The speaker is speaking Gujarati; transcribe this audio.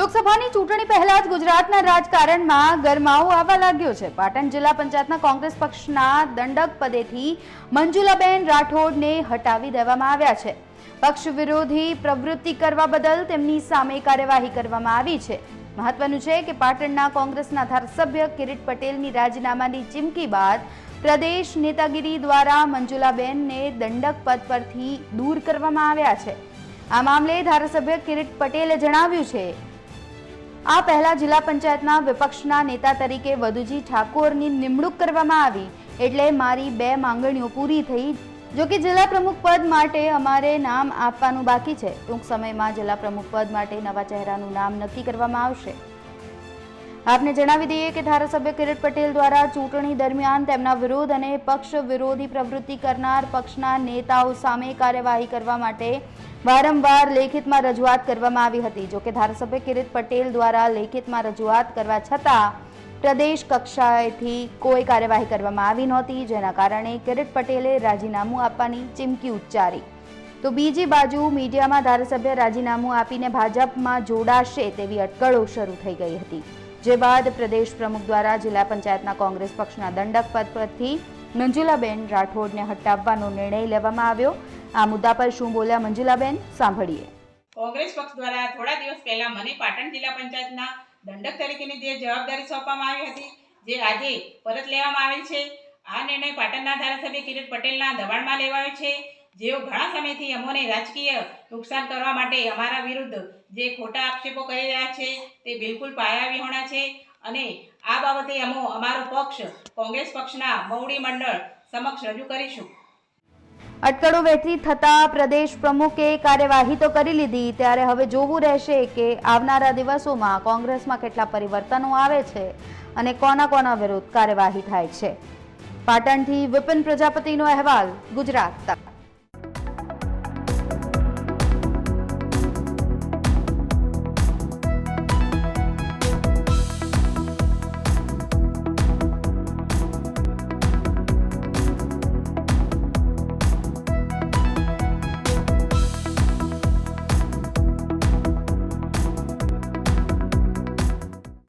લોકસભાની ચૂંટણી પહેલા જ ગુજરાતના રાજકારણમાં ગરમાવો આવવા લાગ્યો છે. પાટણ જિલ્લા પંચાયતના કોંગ્રેસ પક્ષના દંડક પદેથી મંજુલાબેન રાઠોડને હટાવી દેવામાં આવ્યા છે. પક્ષ વિરોધી પ્રવૃત્તિ કરવા બદલ તેમની સામે કાર્યવાહી કરવામાં આવી છે. મહત્વનું છે કે પાટણના કોંગ્રેસના ધારાસભ્ય કિરીટ પટેલની રાજીનામાની ચીમકી બાદ પ્રદેશ નેતાગીરી દ્વારા મંજુલાબેનને દંડક પદ પરથી દૂર કરવામાં આવ્યા છે. આ મામલે ધારાસભ્ય કિરીટ પટેલે જણાવ્યું છે આ પહેલા જિલ્લા પંચાયતના વિપક્ષના નેતા તરીકે વધુજી ઠાકોરની નિમણૂક કરવામાં આવી એટલે મારી બે માંગણીઓ પૂરી થઈ. જો કે જિલ્લા પ્રમુખ પદ માટે અમારે નામ આપવાનું બાકી છે. ટૂંક સમયમાં જિલ્લા પ્રમુખ પદ માટે નવા ચહેરાનું નામ નક્કી કરવામાં આવશે. આપને જણાવી દઈએ કે ધારાસભ્ય કિરીટ પટેલ દ્વારા ચૂંટણી દરમિયાન તેમના વિરોધ અને પક્ષ વિરોધી પ્રવૃત્તિ કરનાર પક્ષના નેતાઓ સામે કાર્યવાહી કરવા માટે વારંવાર લેખિતમાં રજૂઆત કરવામાં આવી હતી. જો કે ધારાસભ્ય કિરીટ પટેલ દ્વારા લેખિતમાં રજૂઆત કરવા છતાં પ્રદેશ કક્ષાએથી કોઈ કાર્યવાહી કરવામાં આવી નહોતી. જેના કારણે કિરીટ પટેલે રાજીનામું આપવાની ચીમકી ઉચ્ચારી. તો બીજી બાજુ મીડિયામાં ધારાસભ્ય રાજીનામું આપીને ભાજપમાં જોડાશે તેવી અટકળો શરૂ થઈ ગઈ હતી. જે બાદ પ્રદેશ પ્રમુખ દ્વારા જિલ્લા પંચાયતના કોંગ્રેસ પક્ષના દંડક પદ પરથી મંજુલાબેન રાઠોડને હટાવવાનો નિર્ણય લેવામાં આવ્યો. આ મુદ્દા પર શું બોલ્યા મંજુલાબેન? સાંભળીએ. કોંગ્રેસ પક્ષ દ્વારા થોડા દિવસ પહેલા મને પાટણ જિલ્લા પંચાયતના દંડક તરીકેની જે જવાબદારી સોંપવામાં આવી હતી, જે આજે પરત લેવામાં આવેલ છે, આ નિર્ણય પાટણના ધારાસભ્ય કિરીટ પટેલના દબાણમાં લેવાયો છે. જેઓ ઘણા સમયથી અમોને રાજકીય નુકસાન કરવા માટે અમારા વિરુદ્ધ જે ખોટા આક્ષેપો કરી રહ્યા છે, તે બિલકુલ પાયા વિહોણા છે. અને આ બાબતે અમો અમારો પક્ષ કોંગ્રેસ પક્ષના મવડી મંડળ સમક્ષ રજૂ કરીશું. અટકળો વહેતી થતા પ્રદેશ પ્રમુખે કાર્યવાહી તો કરી લીધી, ત્યારે હવે જોવું રહેશે કે આવનારા દિવસોમાં કોંગ્રેસમાં કેટલા પરિવર્તનો આવે છે અને કોના કોના વિરુદ્ધ કાર્યવાહી થાય છે. પાટણથી વિપિન પ્રજાપતિનો અહેવાલ, ગુજરાત. તક